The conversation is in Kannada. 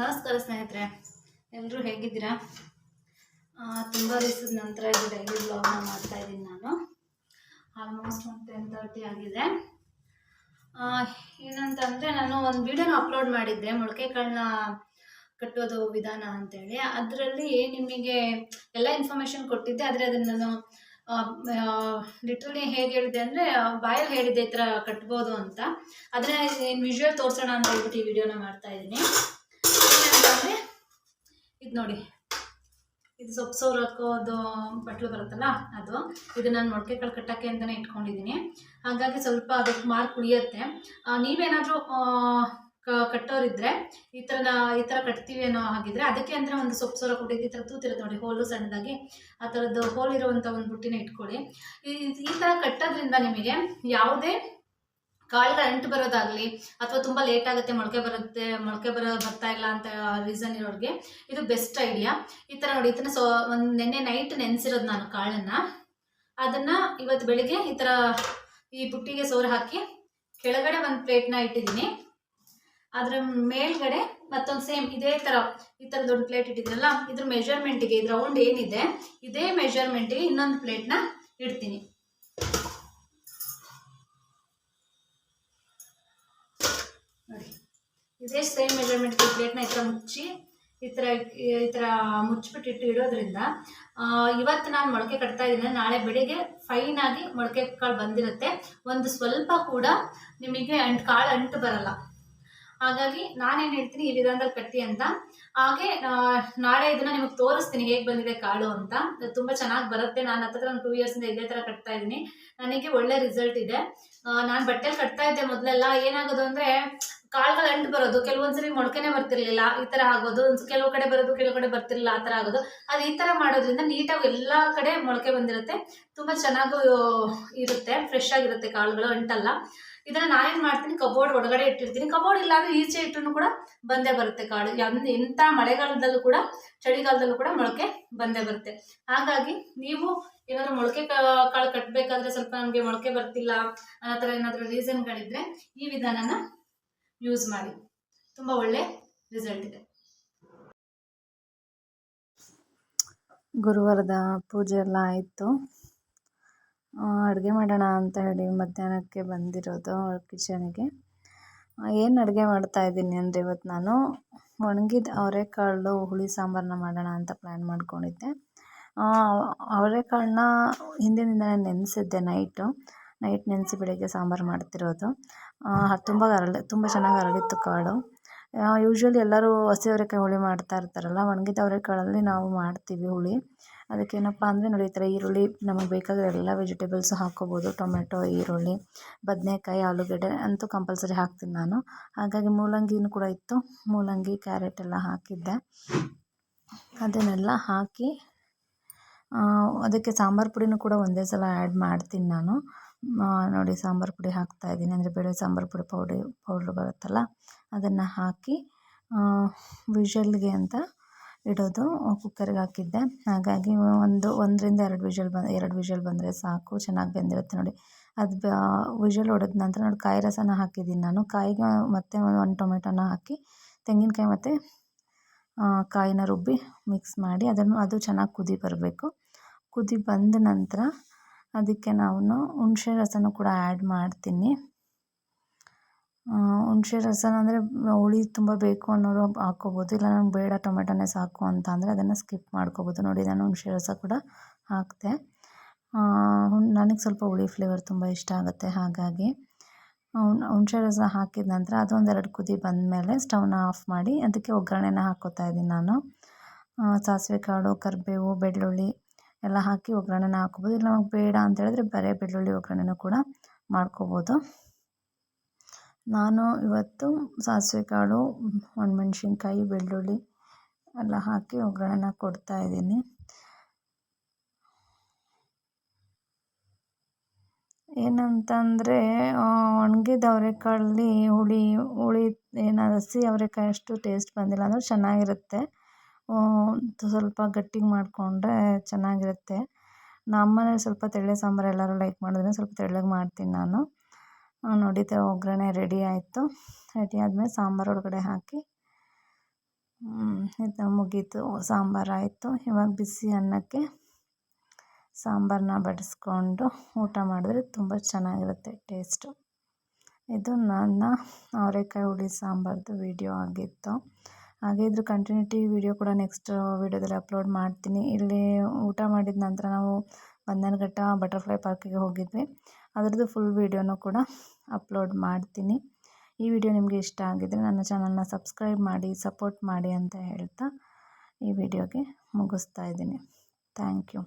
ನಮಸ್ಕಾರ ಸ್ನೇಹಿತರೆ ಎಲ್ಲರೂ ಹೇಗಿದ್ದೀರಾ? ತುಂಬ ದಿವಸದ ನಂತರ ಇದು ಡೈಲಿ ಬ್ಲಾಗ್ನ ಮಾಡ್ತಾ ಇದ್ದೀನಿ ನಾನು. ಆಲ್ಮೋಸ್ಟ್ ಒಂದು ಟೆನ್ ತರ್ಟಿ ಆಗಿದೆ. ಏನಂತಂದರೆ ನಾನು ಒಂದು ವಿಡಿಯೋನ ಅಪ್ಲೋಡ್ ಮಾಡಿದ್ದೆ, ಮೊಳಕೆ ಕಾಳನ್ನ ಕಟ್ಟೋದು ವಿಧಾನ ಅಂತೇಳಿ. ಅದರಲ್ಲಿ ನಿಮಗೆ ಎಲ್ಲ ಇನ್ಫಾರ್ಮೇಷನ್ ಕೊಟ್ಟಿದ್ದೆ, ಆದರೆ ಅದನ್ನು ನಾನು ಲಿಟ್ರಲಿ ಹೇಗೆ ಹೇಳಿದೆ ಅಂದರೆ ಬಾಯಲ್ಲಿ ಹೇಳಿದ್ದೆ ಈ ಥರ ಕಟ್ಬೋದು ಅಂತ. ಇನ್ ವಿಜುವಲ್ ತೋರಿಸೋಣ ಅಂತ ಹೇಳ್ಬಿಟ್ಟು ಈ ವಿಡಿಯೋನ ಮಾಡ್ತಾ ಇದ್ದೀನಿ. ನೋಡಿ. ಇದು ಸೊಪ್ಪು ಸೋರು ಹಾಕೋದು ಬಟ್ಲು ಬರುತ್ತಲ್ಲ ಅದು. ಇದು ನಾನು ಮೊಳಕೆ ಕಾಳು ಕಟ್ಟಕ್ಕೆ ಅಂತಲೇ ಇಟ್ಕೊಂಡಿದ್ದೀನಿ ಹಾಗಾಗಿ ಸ್ವಲ್ಪ ಅದಕ್ಕೆ ಮಾರ್ಕ್ ಉಳಿಯುತ್ತೆ. ನೀವೇನಾದರೂ ಕಟ್ಟೋರಿದ್ರೆ ಈ ಥರ ಈ ಥರ ಕಟ್ತೀವಿ ಅನ್ನೋ ಹಾಗಿದ್ರೆ ಅದಕ್ಕೆ ಅಂದರೆ ಒಂದು ಸೊಪ್ಪು ಸೋರ ಕೊಟ್ಟಿದ್ದು ಈ ಥರ ತೂತಿರುತ್ತೆ ನೋಡಿ, ಹೋಲು ಸಣ್ಣದಾಗಿ. ಆ ಥರದ್ದು ಹೋಲ್ ಇರುವಂಥ ಒಂದು ಬುಟ್ಟಿನ ಇಟ್ಕೊಳ್ಳಿ. ಈ ಥರ ಕಟ್ಟೋದ್ರಿಂದ ನಿಮಗೆ ಯಾವುದೇ ಕಾಳುಗಳು ಅಂಟು ಬರೋದಾಗಲಿ ಅಥವಾ ತುಂಬ ಲೇಟ್ ಆಗುತ್ತೆ, ಮೊಳಕೆ ಬರುತ್ತೆ, ಮೊಳಕೆ ಬರೋ ಬರ್ತಾ ಇಲ್ಲ ಅಂತ ರೀಸನ್ ಇರೋರಿಗೆ ಇದು ಬೆಸ್ಟ್ ಐಡಿಯಾ ಈ ಥರ ನೋಡಿ ಇದನ್ನ ಸೊ ಒಂದು ನೆನ್ನೆ ನೈಟ್ ನೆನೆಸಿರೋದು ನಾನು ಕಾಳನ್ನು. ಅದನ್ನು ಇವತ್ತು ಬೆಳಿಗ್ಗೆ ಈ ಥರ ಈ ಬುಟ್ಟಿಗೆ ಸೋರು ಹಾಕಿ ಕೆಳಗಡೆ ಒಂದು ಪ್ಲೇಟ್ನ ಇಟ್ಟಿದ್ದೀನಿ. ಅದರ ಮೇಲ್ಗಡೆ ಮತ್ತೊಂದು ಸೇಮ್ ಇದೇ ಥರ ಈ ಥರ ದೊಡ್ಡ ಪ್ಲೇಟ್ ಇಟ್ಟಿದ್ರಲ್ಲ ಇದ್ರ ಮೆಷರ್ಮೆಂಟಿಗೆ ಇದು ರೌಂಡ್ ಏನಿದೆ, ಇದೇ ಮೆಷರ್ಮೆಂಟಿಗೆ ಇನ್ನೊಂದು ಪ್ಲೇಟ್ನ ಇಡ್ತೀನಿ. ಇದೇ ಸೇಮ್ ಮೆಜರ್ಮೆಂಟ್ ಪ್ಲೇಟ್ನ ಈ ಥರ ಮುಚ್ಚಿ, ಈ ಥರ ಈ ಥರ ಮುಚ್ಚಿಬಿಟ್ಟು ಇಟ್ಟು ಇಡೋದ್ರಿಂದ ಇವತ್ತು ನಾನು ಮೊಳಕೆ ಕಟ್ತಾ ಇದ್ದೀನಿ. ನಾಳೆ ಬೆಳಿಗ್ಗೆ ಫೈನ್ ಆಗಿ ಮೊಳಕೆ ಕಾಳು ಬಂದಿರುತ್ತೆ. ಒಂದು ಸ್ವಲ್ಪ ಕೂಡ ನಿಮಗೆ ಅಂಟು, ಕಾಳು ಅಂಟು ಬರಲ್ಲ. ಹಾಗಾಗಿ ನಾನೇನು ಹೇಳ್ತೀನಿ, ಈ ವಿಧಾನದಲ್ಲಿ ಕಟ್ಟಿ ಅಂತ. ಹಾಗೆ ನಾಳೆ ಇದನ್ನ ನಿಮಗೆ ತೋರಿಸ್ತೀನಿ ಹೇಗೆ ಬಂದಿದೆ ಕಾಳು ಅಂತ. ತುಂಬ ಚೆನ್ನಾಗಿ ಬರುತ್ತೆ. ನಾನು ಹತ್ತಿರ ಒಂದು ಟೂ ಇಯರ್ಸಿಂದ ಇದೇ ಥರ ಕಟ್ತಾ ಇದ್ದೀನಿ. ನನಗೆ ಒಳ್ಳೆ ರಿಸಲ್ಟ್ ಇದೆ. ನಾನು ಬಟ್ಟೆಲಿ ಕಟ್ತಾ ಇದ್ದೆ ಮೊದಲೆಲ್ಲ. ಏನಾಗೋದು ಅಂದರೆ ಕಾಳುಗಳು ಅಂಟು ಬರೋದು, ಕೆಲವೊಂದ್ಸರಿ ಮೊಳಕೆನೆ ಬರ್ತಿರ್ಲಿಲ್ಲ, ಈ ತರ ಆಗೋದು ಕೆಲವು ಕಡೆ ಬರೋದು, ಕೆಲವು ಕಡೆ ಬರ್ತಿರ್ಲಿಲ್ಲ, ಆ ತರ ಆಗೋದು. ಅದು ಈ ತರ ಮಾಡೋದ್ರಿಂದ ನೀಟಾಗಿ ಎಲ್ಲ ಕಡೆ ಮೊಳಕೆ ಬಂದಿರುತ್ತೆ. ತುಂಬಾ ಚೆನ್ನಾಗೂ ಇರುತ್ತೆ ಫ್ರೆಶ್ ಆಗಿರುತ್ತೆ ಕಾಳುಗಳು ಅಂಟಲ್ಲ. ಇದನ್ನ ನಾನೇನು ಮಾಡ್ತೀನಿ, ಕಬೋರ್ಡ್ ಒಳಗಡೆ ಇಟ್ಟಿರ್ತೀನಿ. ಕಬೋರ್ಡ್ ಇಲ್ಲ ಅಂದ್ರೆ ಈಚೆ ಇಟ್ಟರು ಕೂಡ ಬಂದೇ ಬರುತ್ತೆ ಕಾಳು. ಎಂಥ ಮಳೆಗಾಲದಲ್ಲೂ ಕೂಡ, ಚಳಿಗಾಲದಲ್ಲೂ ಕೂಡ ಮೊಳಕೆ ಬಂದೇ ಬರುತ್ತೆ. ಹಾಗಾಗಿ ನೀವು ಏನಾದ್ರು ಮೊಳಕೆ ಕಾಳು ಕಟ್ಟಬೇಕಾದ್ರೆ ಸ್ವಲ್ಪ ನಮಗೆ ಮೊಳಕೆ ಬರ್ತಿಲ್ಲ, ಆ ಥರ ಏನಾದರೂ ರೀಸನ್ಗಳಿದ್ರೆ ಈ ವಿಧಾನನ ಯೂಸ್ ಮಾಡಿ. ತುಂಬ ಒಳ್ಳೆ ರಿಸಲ್ಟ್ ಇದೆ. ಗುರುವಾರದ ಪೂಜೆ ಎಲ್ಲ ಆಯಿತು. ಅಡುಗೆ ಮಾಡೋಣ ಅಂತ ಹೇಳಿ ಮಧ್ಯಾಹ್ನಕ್ಕೆ ಬಂದಿರೋದು ಕಿಚನ್ಗೆ ಏನು ಅಡುಗೆ ಮಾಡ್ತಾ ಇದ್ದೀನಿ ಅಂದರೆ ಇವತ್ತು ನಾನು ಒಣಗಿದ ಅವರೆಕಾಳು ಹುಳಿ ಸಾಂಬಾರನ್ನ ಮಾಡೋಣ ಅಂತ ಪ್ಲ್ಯಾನ್ ಮಾಡ್ಕೊಂಡಿದ್ದೆ. ಅವರೆಕಾಳನ್ನ ಹಿಂದಿನಿಂದಲೇ ನೆನೆಸಿದ್ದೆ ನೈಟು ನೈಟ್ ನೆನೆಸಿ ಬೆಳಗ್ಗೆ ಸಾಂಬಾರು ಮಾಡ್ತಿರೋದು. ತುಂಬ ಅರಳಿ ತುಂಬ ಚೆನ್ನಾಗಿ ಅರಳಿತ್ತು ಕಾಳು. ಯೂಶ್ವಲಿ ಎಲ್ಲರೂ ಹಸಿ ಅವರೆಕಾಯಿ ಹುಳಿ ಮಾಡ್ತಾ ಇರ್ತಾರಲ್ಲ ಒಣಗಿದ ಅವರೆಕಾಳಲ್ಲಿ ನಾವು ಮಾಡ್ತೀವಿ ಹುಳಿ. ಅದಕ್ಕೇನಪ್ಪ ಅಂದರೆ ನೋಡಿ ಈ ಥರ ಈರುಳ್ಳಿ ನಮಗೆ ಬೇಕಾಗಿರೋ ಎಲ್ಲ ವೆಜಿಟೇಬಲ್ಸು ಹಾಕ್ಕೋಬೋದು ಟೊಮೆಟೊ ಈರುಳ್ಳಿ, ಬದನೆಕಾಯಿ, ಆಲೂಗಡ್ಡೆ ಅಂತೂ ಕಂಪಲ್ಸರಿ ಹಾಕ್ತೀನಿ ನಾನು. ಹಾಗಾಗಿ ಮೂಲಂಗಿನೂ ಕೂಡ ಇತ್ತು. ಮೂಲಂಗಿ, ಕ್ಯಾರೆಟ್ ಎಲ್ಲ ಹಾಕಿದ್ದೆ. ಅದನ್ನೆಲ್ಲ ಹಾಕಿ ಅದಕ್ಕೆ ಸಾಂಬಾರು ಪುಡಿನೂ ಕೂಡ ಒಂದೇ ಸಲ ಆ್ಯಡ್ ಮಾಡ್ತೀನಿ ನಾನು. ನೋಡಿ ಸಾಂಬಾರು ಪುಡಿ ಹಾಕ್ತಾ ಇದ್ದೀನಿ. ಅಂದರೆ ಬೇಳೆ ಸಾಂಬಾರು ಪುಡಿ ಪೌಡಿ ಪೌಡ್ರ್ ಬರುತ್ತಲ್ಲ, ಅದನ್ನು ಹಾಕಿ ವಿಷಲ್ಗೆ ಅಂತ ಇಡೋದು ಕುಕ್ಕರ್ಗೆ ಹಾಕಿದ್ದೆ. ಹಾಗಾಗಿ ಒಂದು, ಒಂದರಿಂದ ಎರಡು ವಿಷಲ್ ಬಂದು ಎರಡು ವಿಷಲ್ ಬಂದರೆ ಸಾಕು, ಚೆನ್ನಾಗಿ ಬೆಂದಿರುತ್ತೆ ನೋಡಿ. ಅದು ವಿಷಲ್ ಹೊಡೆದ ನಂತರ ನೋಡಿ ಕಾಯಿ ರಸನ ಹಾಕಿದ್ದೀನಿ ನಾನು. ಕಾಯಿಗೆ ಮತ್ತೆ ಒಂದು ಟೊಮೆಟೊನ ಹಾಕಿ, ತೆಂಗಿನಕಾಯಿ ಮತ್ತು ಕಾಯಿನ ರುಬ್ಬಿ ಮಿಕ್ಸ್ ಮಾಡಿ, ಅದನ್ನು, ಅದು ಚೆನ್ನಾಗಿ ಕುದಿ ಬರಬೇಕು. ಕುದಿ ಬಂದ ನಂತರ ಅದಕ್ಕೆ ನಾನು ಹುಣಸೆ ರಸನ ಕೂಡ ಆ್ಯಡ್ ಮಾಡ್ತೀನಿ. ಹುಣಸೆ ರಸನ ಅಂದರೆ ಹುಳಿ ತುಂಬ ಬೇಕು ಅನ್ನೋರು ಹಾಕ್ಕೋಬೋದು ಇಲ್ಲ ನಂಗೆ ಬೇಡ ಟೊಮೆಟೊನೇ ಸಾಕು ಅಂತ ಅಂದರೆ ಅದನ್ನು ಸ್ಕಿಪ್ ಮಾಡ್ಕೋಬೋದು. ನೋಡಿ ನಾನು ಹುಣಸೆ ರಸ ಕೂಡ ಹಾಕಿದೆ ನನಗೆ ಸ್ವಲ್ಪ ಹುಳಿ ಫ್ಲೇವರ್ ತುಂಬ ಇಷ್ಟ ಆಗುತ್ತೆ, ಹಾಗಾಗಿ ಹುಣಸೆ ರಸ ಹಾಕಿದ ನಂತರ ಅದೊಂದೆರಡು ಕುದಿ ಬಂದಮೇಲೆ ಸ್ಟವ್ನ ಆಫ್ ಮಾಡಿ, ಅದಕ್ಕೆ ಒಗ್ಗರಣೆನ ಹಾಕ್ಕೋತಾ ಇದ್ದೀನಿ ನಾನು. ಸಾಸಿವೆ ಕಾಳು, ಕರಿಬೇವು, ಬೆಳ್ಳುಳ್ಳಿ ಎಲ್ಲ ಹಾಕಿ ಒಗ್ಗರಣೆನ ಹಾಕ್ಕೊಬೋದು ಇಲ್ಲ ನಮಗೆ ಬೇಡ ಅಂತ ಹೇಳಿದ್ರೆ ಬರೀ ಬೆಳ್ಳುಳ್ಳಿ ಒಗ್ಗರಣೆನೂ ಕೂಡ ಮಾಡ್ಕೋಬೋದು. ನಾನು ಇವತ್ತು ಸಾಸಿವೆ ಕಾಳು ಒಣಮೆಣ್ಸಿನ್ಕಾಯಿ, ಬೆಳ್ಳುಳ್ಳಿ ಎಲ್ಲ ಹಾಕಿ ಒಗ್ಗರಣೆನ ಕೊಡ್ತಾ ಇದ್ದೀನಿ. ಏನಂತಂದರೆ ಒಣಗಿದ ಅವರೆಕಾಳಲ್ಲಿ ಹುಳಿ ಹುಳಿ ಏನು ಹಸಿ ಅವರೆಕಾಯಿ ಅಷ್ಟು ಟೇಸ್ಟ್ ಬಂದಿಲ್ಲ. ಅಂದರೂ ಚೆನ್ನಾಗಿರುತ್ತೆ. ಸ್ವಲ್ಪ ಗಟ್ಟಿಗೆ ಮಾಡಿಕೊಂಡ್ರೆ ಚೆನ್ನಾಗಿರುತ್ತೆ. ನಮ್ಮನೇಲಿ ಸ್ವಲ್ಪ ತೆಳ್ಳಗೆ ಸಾಂಬಾರು ಎಲ್ಲರೂ ಲೈಕ್ ಮಾಡಿದ್ರೆ ಸ್ವಲ್ಪ ತೆಳ್ಳಗೆ ಮಾಡ್ತೀನಿ ನಾನು. ನೋಡಿ ಒಗ್ಗರಣೆ ರೆಡಿ ಆಯಿತು. ರೆಡಿ ಆದಮೇಲೆ ಸಾಂಬಾರು ಒಳಗಡೆ ಹಾಕಿ ಇದು ಮುಗೀತು. ಸಾಂಬಾರು ಆಯಿತು. ಇವಾಗ ಬಿಸಿ ಅನ್ನಕ್ಕೆ ಸಾಂಬಾರನ್ನ ಬಡಿಸ್ಕೊಂಡು ಊಟ ಮಾಡಿದ್ರೆ ತುಂಬ ಚೆನ್ನಾಗಿರುತ್ತೆ ಟೇಸ್ಟು ಇದು ನನ್ನ ಅವರೆಕಾಯಿ ಹುಳಿ ಸಾಂಬಾರ್ದು ವಿಡಿಯೋ ಆಗಿತ್ತು. ಹಾಗೆ ಇದ್ರ ಕಂಟಿನ್ಯೂಟಿ ವಿಡಿಯೋ ಕೂಡ ನೆಕ್ಸ್ಟ್ ವಿಡಿಯೋದಲ್ಲಿ ಅಪ್ಲೋಡ್ ಮಾಡ್ತೀನಿ. ಇಲ್ಲಿ ಊಟ ಮಾಡಿದ ನಂತರ ನಾವು ಬಂಧನಘಟ್ಟ ಬಟರ್ಫ್ಲೈ ಪಾರ್ಕಿಗೆ ಹೋಗಿದ್ವಿ. ಅದರದ್ದು ಫುಲ್ ವಿಡಿಯೋನೂ ಕೂಡ ಅಪ್ಲೋಡ್ ಮಾಡ್ತೀನಿ. ಈ ವಿಡಿಯೋ ನಿಮಗೆ ಇಷ್ಟ ಆಗಿದ್ದರೆ ನನ್ನ ಚಾನಲ್ನ ಸಬ್ಸ್ಕ್ರೈಬ್ ಮಾಡಿ ಸಪೋರ್ಟ್ ಮಾಡಿ ಅಂತ ಹೇಳ್ತಾ ಈ ವಿಡಿಯೋಗೆ ಮುಗಿಸ್ತಾ ಇದ್ದೀನಿ. Thank you